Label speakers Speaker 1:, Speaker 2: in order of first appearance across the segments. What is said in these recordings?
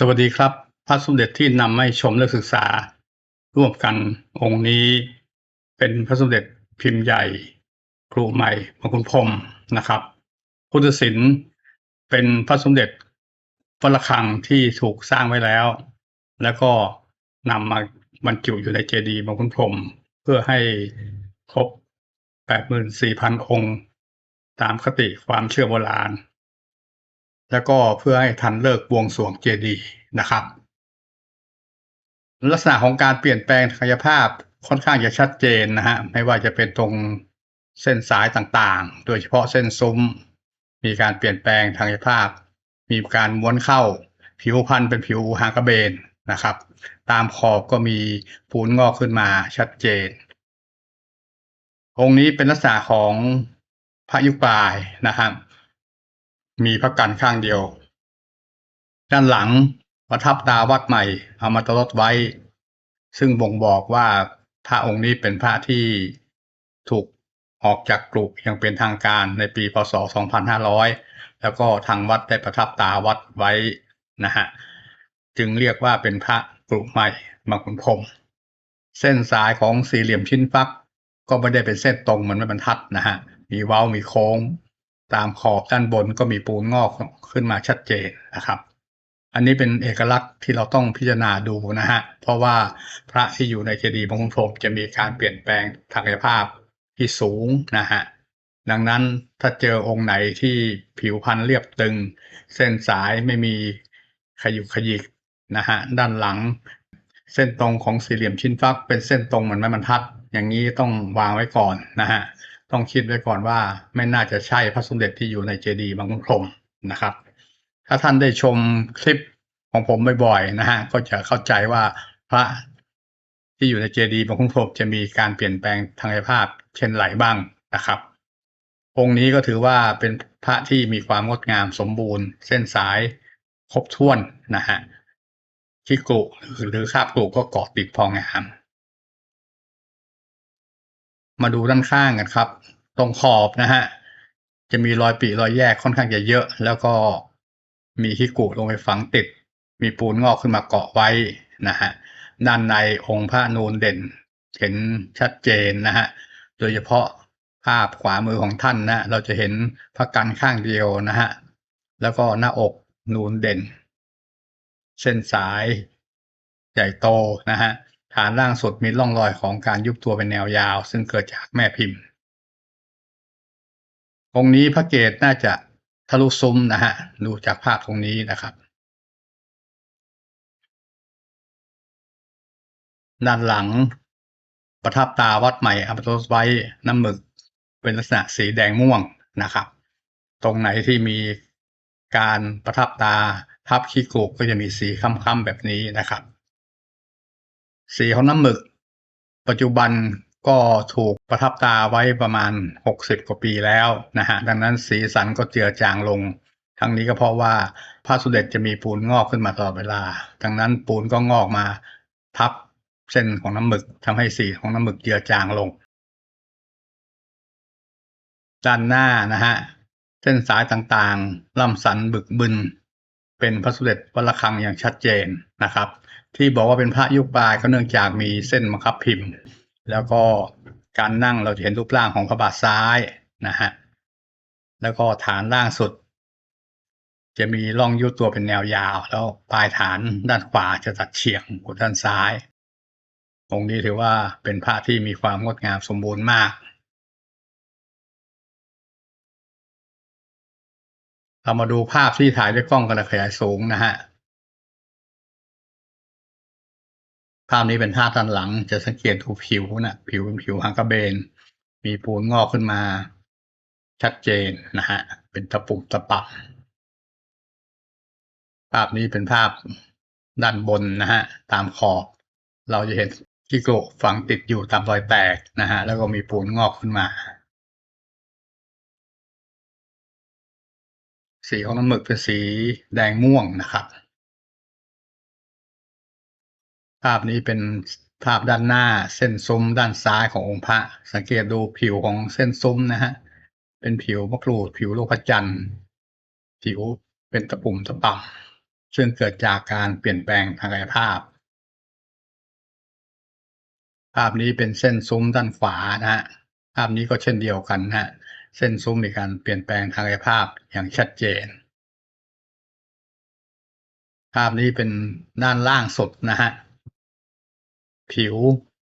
Speaker 1: สวัสดีครับ พระสมเด็จที่นำให้ชมและศึกษา ร่วมกันองค์นี้ เป็นพระสมเด็จพิมพ์ใหญ่ครูใหม่พระคุณพรมนะครับ พุทธศิลป์เป็นพระสมเด็จพระระฆังที่ถูกสร้างไว้แล้ว แล้วก็นำมาบรรจุอยู่ในเจดีย์บางคุณพรมเพื่อให้ครบ 84,000 องค์ ตามคติความเชื่อโบราณ แล้วก็เพื่อให้ทันเลิกบวงสรวงเจดีย์นะครับ ลักษณะของการเปลี่ยนแปลงทางกายภาพค่อนข้างจะชัดเจนนะฮะไม่ว่าจะเป็นตรงเส้นสายต่างๆ โดยเฉพาะเส้นซุ้ม มีการเปลี่ยนแปลงทางกายภาพ มีการม้วนเข้า ผิวพันธุ์เป็นผิวหางกระเบนนะครับ ตามขอบก็มีปูนงอกขึ้นมาชัดเจน องค์นี้เป็นลักษณะของพระยุคปลายนะครับ มีพระกันข้างเดียว ด้านหลังประทับตาวัดใหม่เอามาตลดไว้ ซึ่งบ่งบอกว่าพระองค์นี้เป็นพระที่ถูกออกจากกรุอย่างเป็นทางการในปีพศ 2500 แล้วก็ทางวัดได้ประทับตาวัดไว้นะฮะจึงเรียกว่าเป็นพระกรุใหม่บางขุนพรมเส้นสายของสี่เหลี่ยมชิ้นฟัก ก็ไม่ได้เป็นเส้นตรงเหมือนไม้บรรทัดนะฮะมีเว้ามีโค้ง ตามขอบด้านบนก็มีปูนงอกขึ้นมาชัดเจนนะครับ อันนี้เป็นเอกลักษณ์ที่เราต้องพิจารณาดูนะฮะ เพราะว่าพระที่อยู่ในเจดีย์บางขุนพรมจะมีการเปลี่ยนแปลงทางกายภาพที่สูงนะฮะ ดังนั้นถ้าเจอองค์ไหนที่ผิวพรรณเรียบตึง เส้นสายไม่มีขยุกขยิกนะฮะด้านหลังเส้นตรงของสี่เหลี่ยมชิ้นฟัก เป็นเส้นตรงเหมือนไม้บรรทัด อย่างนี้ต้องวางไว้ก่อนนะฮะ ต้องคิดไว้ก่อนว่าไม่น่าจะใช่พระสมเด็จที่อยู่ในเจดีย์บางขุนพรมนะครับ ถ้าท่านได้ชมคลิปของผมบ่อยๆนะฮะก็จะเข้าใจว่าพระที่อยู่ในเจดีย์บางขุนพรมจะมีการเปลี่ยนแปลงทางกายภาพ เช่นไรบ้างนะครับ องค์นี้ก็ถือว่าเป็นพระที่มีความงดงามสมบูรณ์ เส้นสายครบถ้วนนะฮะที่กรุหรือคาบกรุก็เกาะติดพองาม มาดูด้านข้างกันครับ ตรงขอบนะฮะจะมีรอยปีรอยแยกค่อนข้างจะเยอะ แล้วก็มีที่กุลงไปฝังติด มีปูนงอกขึ้นมาเกาะไว้นะฮะด้านในองค์พระนูนเด่น เห็นชัดเจนนะฮะโดยเฉพาะภาพขวามือของท่านนะเราจะเห็นพระกันข้างเดียวนะฮะแล้วก็หน้าอกนูนเด่น เส้นสายใหญ่โตนะฮะ ฐานล่างสุดมีร่องรอยของการยุบตัวเป็นแนวยาว ซึ่งเกิดจากแม่พิมพ์องนี้พระเกศน่าจะทะลุซุ้มนะฮะดูจากภาพตรงนี้นะครับ ด้านหลังประทับตาวัดใหม่อัปโตสไว้น้ำหมึกเป็นลักษณะสีแดงม่วงนะครับ ตรงไหนที่มีการประทับตาทับขี้กุกก็จะมีสีค้ำๆแบบนี้นะครับ สีของน้ำหมึก ปัจจุบันก็ถูกประทับตาไว้ประมาณ 60 กว่าปีแล้วนะฮะดังนั้นสีสันก็เจือจางลง ทั้งนี้ก็เพราะว่าพระสุเด็จจะมีปูนงอกขึ้นมาตลอดเวลา ดังนั้นปูนก็งอกมาทับเส้นของน้ำหมึกทำให้สีของน้ำหมึกเจือจางลง ด้านหน้านะฮะเส้นสายต่างๆล่ำสันบึกบึนเป็นพระสุเด็จวัดระฆังอย่างชัดเจนนะครับ ที่บอกว่าเป็นพระยุคปลายก็เนื่องจากมีเส้นบังคับพิมพ์ แล้วก็การนั่งเราจะเห็นรูปร่างของพระบาทซ้ายนะฮะแล้วก็ฐานล่างสุด จะมีร่องยุบตัวเป็นแนวยาว แล้วปลายฐานด้านขวาจะตัดเฉียงกว่าด้านซ้ายองค์นี้ถือว่าเป็นพระที่มีความงดงามสมบูรณ์มากเรามาดูภาพที่ถ่ายด้วยกล้องกระขยายสูงนะฮะ ภาพนี้เป็นภาพด้านหลัง จะสังเกตดูผิวนะผิวเป็นผิวหางกระเบน มีปูนงอกขึ้นมา ชัดเจนนะฮะ เป็นตะปุ่มตะปับภาพนี้เป็นภาพด้านบนนะฮะ ตามขอบ เราจะเห็นกิโกะฝังติดอยู่ตามรอยแตกนะฮะ แล้วก็มีปูนงอกขึ้นมา สีของน้ำหมึกเป็นสีแดงม่วงนะครับ ภาพนี้เป็นภาพด้านหน้าเส้นซุ้มด้านซ้ายขององค์พระ สังเกตดูผิวของเส้นซุ้มนะฮะ เป็นผิวมะกรูด ผิวโลกจันทร์ ผิวเป็นตะปุ่มตะป่ำซึ่งเกิดจากการเปลี่ยนแปลงทางกายภาพ ภาพนี้เป็นเส้นซุ้มด้านขวานะฮะ ภาพนี้ก็เช่นเดียวกันนะฮะ เส้นซุ้มมีการเปลี่ยนแปลงทางกายภาพอย่างชัดเจน ภาพนี้เป็นด้านล่างสุดนะฮะ ผิว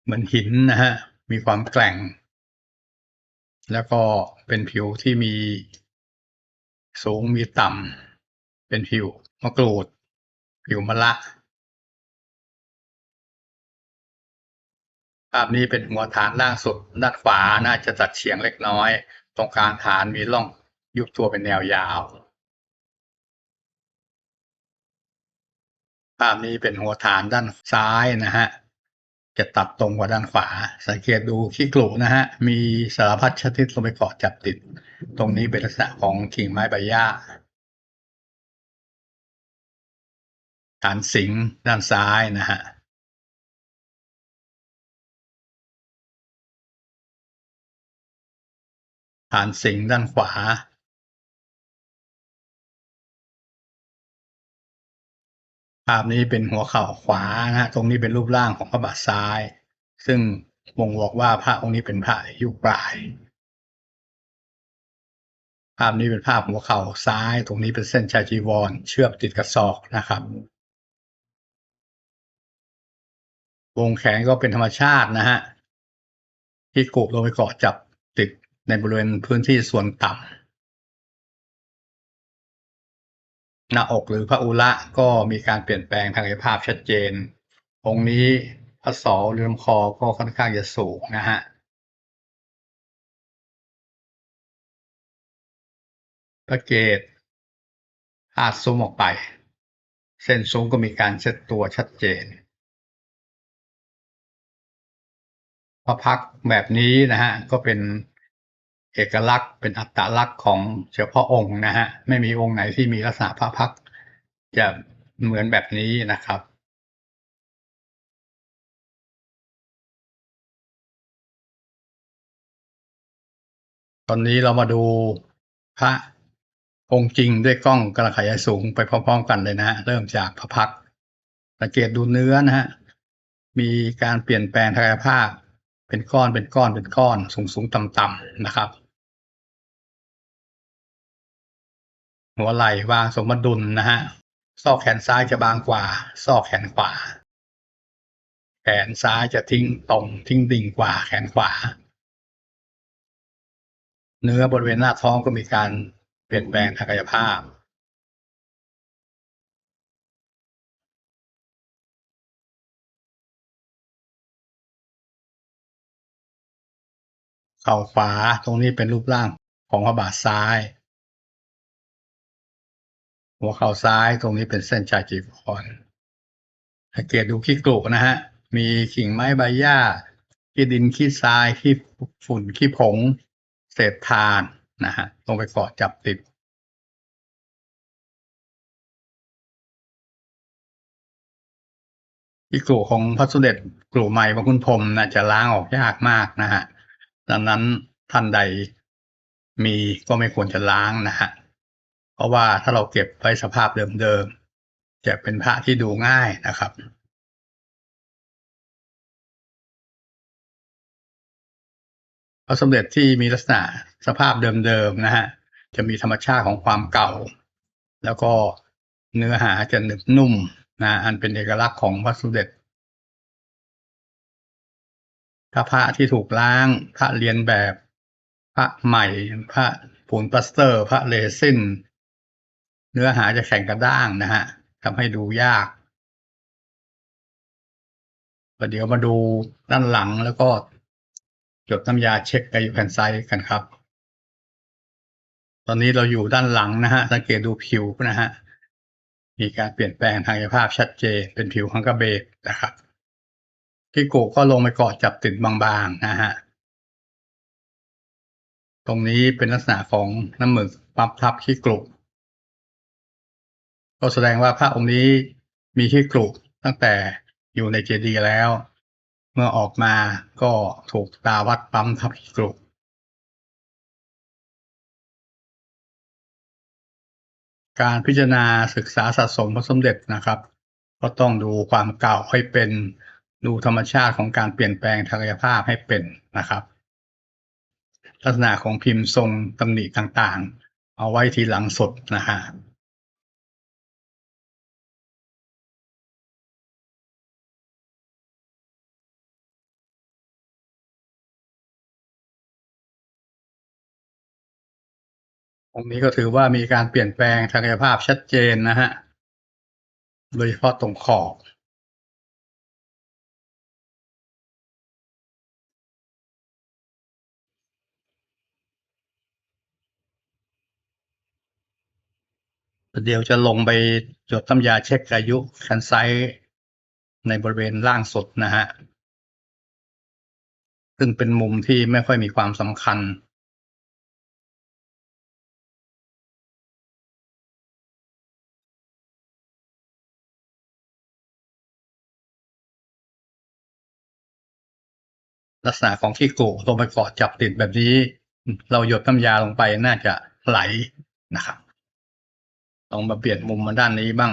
Speaker 1: เหมือนหินนะฮะ มีความแกร่ง แล้วก็เป็นผิวที่มีสูงมีต่ำ เป็นผิวมะกรูด ผิวมะระภาพนี้เป็นหัวฐานล่างสุด ด้านขวาน่าจะตัดเฉียงเล็กน้อย ตรงกลางฐานมีร่องยุบตัวเป็นแนวยาว ภาพนี้เป็นหัวฐานด้านซ้ายนะฮะ จะตัดตรงกว่าด้านขวา สังเกตดูขี้กลุนะฮะ มีสารพัดชนิดลงไปเกาะจับติด ตรงนี้เป็นลักษณะของกิ่งไม้ใบหญ้าฐานสิงด้านซ้ายนะฮะฐานสิงด้านขวาาพนี้เป็นหัวเข่าขวานะฮะตรงนี้เป็นรูปร่างของพระบาทซ้าย ซึ่งบ่งบอกว่าพระองค์นี้เป็นพระยุคปลาย ภาพนี้เป็นภาพหัวเข่าซ้าย ตรงนี้เป็นเส้นชายจีวร เชือกติดกับศอกนะครับวงแขนก็เป็นธรรมชาตินะฮะที่กุลงไปเกาะจับติดในบริเวณพื้นที่ส่วนต่ำ หน้าอกหรือพระอุระก็มีการเปลี่ยนแปลงทางกายภาพชัดเจน องค์นี้พระศอหรือลำคอก็ค่อนข้างจะสูงนะฮะพระเกศอาดซุ้มออกไป เส้นซุ้มก็มีการเซตตัวชัดเจน พระพักแบบนี้นะฮะก็เป็น เอกลักษณ์เป็นอัตลักษณ์ของเฉพาะองค์นะฮะไม่มีองค์ไหนที่มีลักษณะพระพักจะเหมือนแบบนี้นะครับตอนนี้เรามาดูพระองค์จริงด้วยกล้องกระขยายสูงไปพร้อมๆกันเลยนะฮะเริ่มจากพระพักสังเกตดูเนื้อนะฮะมีการเปลี่ยนแปลงทางกายภาพ เป็นก้อนเป็นก้อนเป็นก้อนสูงๆต่ำๆนะครับ หัวไหล่วางสมดุลนะฮะซอกแขนซ้ายจะบางกว่า ซอกแขนขวา แขนซ้ายจะทิ้งตรงทิ้งดิ่งกว่าแขนขวา เนื้อบริเวณหน้าท้องก็มีการเปลี่ยนแปลงทางกายภาพ เข่าขวาตรงนี้เป็นรูปร่างของพระบาทซ้าย หัวเข่าซ้ายตรงนี้เป็นเส้นชายจีวรสังเกตดูขี้กลุนะฮะ มีกิ่งไม้ใบหญ้าขี้ดินขี้ทรายขี้ฝุ่นขี้ผง เศษทานนะฮะลงไปเกาะจับติดขี้กลุของพระสมเด็จกลุ่มใหม่พระคุณพรมนะจะล้างออกยากมากนะฮะ ดังนั้นท่านใดมีก็ไม่ควรจะล้างนะฮะเพราะว่าถ้าเราเก็บไว้สภาพเดิมๆจะเป็นพระที่ดูง่ายนะครับพระสมเด็จที่มีลักษณะสภาพเดิมๆนะฮะจะมีธรรมชาติของความเก่า แล้วก็เนื้อหาจะหนึบนุ่มนะอันเป็นเอกลักษณ์ของพระสมเด็จ ถ้าพระที่ถูกล้าง พระเรียนแบบ พระใหม่ พระปูนปลัสเตอร์ พระเรซินเนื้อหาจะแข็งกระด้างนะฮะทำให้ดูยากประเดี๋ยวมาดูด้านหลังแล้วก็จดน้ำยาเช็คอายุแผ่นไซด์กันครับ ตอนนี้เราอยู่ด้านหลังนะฮะ สังเกตดูผิวนะฮะ มีการเปลี่ยนแปลงทางกายภาพชัดเจน เป็นผิวฮังกาเบกนะครับ กิโกก็ลงไปเกาะจับติดบางๆนะฮะ ตรงนี้เป็นลักษณะของน้ำหมึกปั๊บทับขี้กก็แสดงว่าพระองค์นี้มีขี้กตั้งแต่อยู่ในเจดีย์แล้ว เมื่อออกมาก็ถูกตาวัดปั๊มทับขี้กการพิจารณาศึกษาสะสมพระสมเด็จนะครับ ก็ต้องดูความเก่าให้เป็น ดูธรรมชาติของการเปลี่ยนแปลงทางกายภาพให้เป็นนะครับ ลักษณะของพิมพ์ทรงตำหนิต่างๆ เอาไว้ทีหลังสดนะฮะองค์นี้ก็ถือว่ามีการเปลี่ยนแปลงทางกายภาพชัดเจนนะฮะ โดยเฉพาะตรงขอบ เดี๋ยวจะลงไปหยดน้ำยาเช็คอายุคันไซต์ในบริเวณล่างสุดนะฮะ ซึ่งเป็นมุมที่ไม่ค่อยมีความสำคัญ ลักษณะของขี้โกะลงไปเกาะจับติดแบบนี้ เราหยดน้ำยาลงไปน่าจะไหลนะครับ ลองมาเปลี่ยนมุมมาด้านนี้บ้าง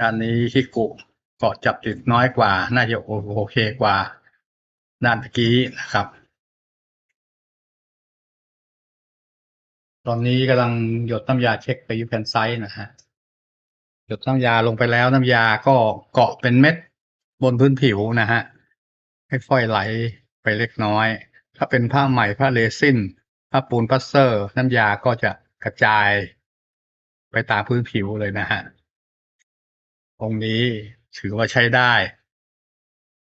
Speaker 1: ด้านนี้ขี้โกะเกาะจับติดน้อยกว่า น่าจะโอเคกว่า ด้านตะกี้นะครับ ตอนนี้กำลังหยดน้ำยาเช็คไปยูแพนไซต์นะฮะหยดน้ำยาลงไปแล้วน้ำยาก็เกาะเป็นเม็ดบนพื้นผิวนะฮะค่อยๆไหลไปเล็กน้อย ถ้าเป็นผ้าใหม่ผ้าเรซิน ผ้าปูนพลาสเตอร์น้ำยาก็จะกระจายไปตามพื้นผิวเลยนะฮะองค์นี้ถือว่าใช้ได้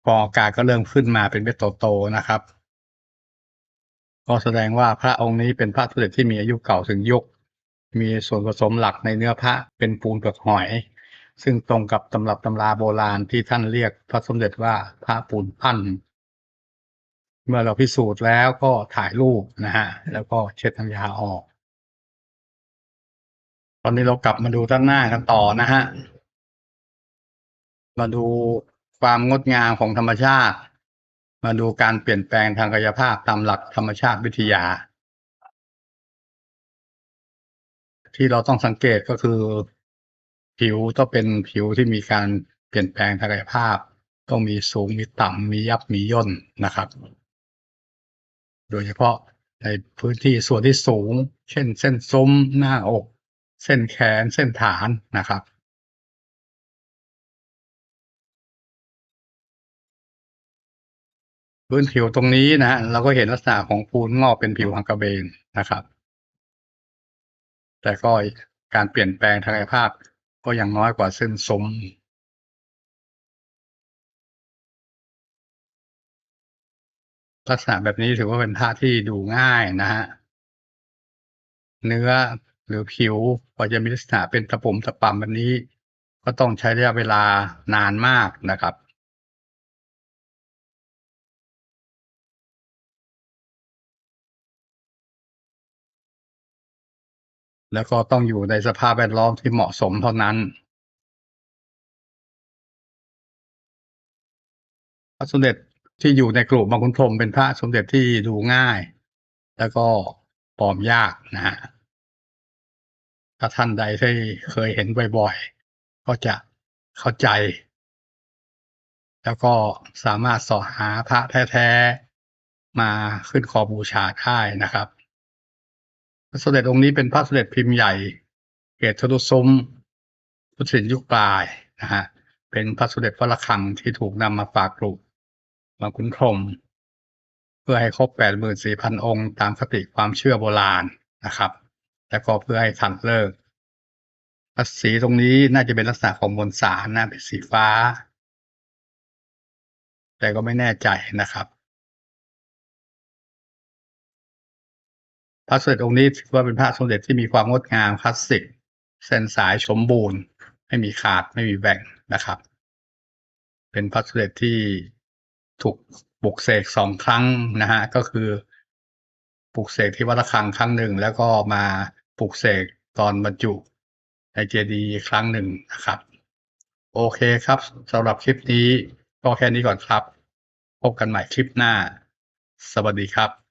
Speaker 1: ฟองอากาศก็เริ่มขึ้นมาเป็นเม็ดโตๆนะครับ ก็แสดงว่าพระองค์นี้เป็นพระสมเด็จที่มีอายุเก่าถึงยุค มีส่วนผสมหลักในเนื้อพระเป็นปูนเปลือกหอย ซึ่งตรงกับตำรับตำราโบราณที่ท่านเรียกพระสมเด็จว่าพระปูนปั้น เมื่อเราพิสูจน์แล้วก็ถ่ายรูปนะฮะ แล้วก็เช็ดน้ำยาออก ตอนนี้เรากลับมาดูด้านหน้ากันต่อนะฮะ มาดูความงดงามของธรรมชาติ มาดูการเปลี่ยนแปลงทางกายภาพตามหลักธรรมชาติวิทยา ที่เราต้องสังเกตก็คือผิวต้องเป็นผิวที่มีการเปลี่ยนแปลงทางกายภาพ ต้องมีสูงมีต่ำมียับมีย่นนะครับ โดยเฉพาะในพื้นที่ส่วนที่สูง เช่น เส้นซุ้มหน้าอก เส้นแขนเส้นฐานนะครับ พื้นผิวตรงนี้นะฮะเราก็เห็นลักษณะของปูนงอกเป็นผิวหังกระเบนนะครับ แต่ก็การเปลี่ยนแปลงทางกายภาพก็ยังน้อยกว่าเส้นซุ้ม ลักษณะแบบนี้ถือว่าเป็นผ้าที่ดูง่ายนะฮะ เนื้อหรือผิวกว่าจะมีลักษณะเป็นตะปุ่มตะป่ำแบบนี้ ก็ต้องใช้ระยะเวลานานมากนะครับแล้วก็ต้องอยู่ในสภาพแวดล้อมที่เหมาะสมเท่านั้น พระสมเด็จ ที่อยู่ในกลุ่มบางคุณพรมเป็นพระสมเด็จที่ดูง่าย แล้วก็ปลอมยากนะฮะถ้าท่านใดที่เคยเห็นบ่อยๆ ก็จะเข้าใจ แล้วก็สามารถสาะหาพระแท้ๆ มาขึ้นคอบูชาได้นะครับ พระสมเด็จองค์นี้เป็นพระสมเด็จพิมพ์ใหญ่ เกศทะลุซุมพุทธศิลป์ยุคปลายนะฮะเป็นพระสมเด็จพระระฆังที่ถูกนำมาฝากกลุ่ม บางขุนพรม เพื่อให้ครบแปดหมื่นสี่พันองค์ ตามคติความเชื่อโบราณนะครับ แล้วก็เพื่อให้ทันเลิกพระสีตรงนี้น่าจะเป็นลักษณะของมวลสารนะเป็นสีฟ้า แต่ก็ไม่แน่ใจนะครับพระสมเด็จองค์นี้ถือว่าเป็นพระสมเด็จที่มีความงดงามคลาสสิกเส้นสายสมบูรณ์ ไม่มีขาดไม่มีแบ่งนะครับ เป็นพระสมเด็จที่ ถูกปลุกเสกสองครั้งนะฮะก็คือปลุกเสกที่วัดระฆังครั้งหนึ่ง แล้วก็มาปลุกเสกตอนบรรจุในเจดีย์ครั้งหนึ่งนะครับ โอเคครับสำหรับคลิปนี้ก็แค่นี้ก่อนครับ พบกันใหม่คลิปหน้า สวัสดีครับ